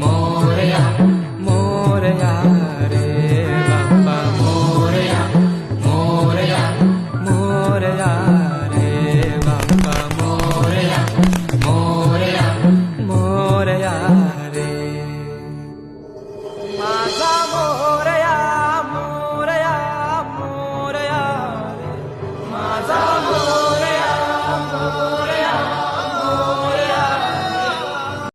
मोया मोरया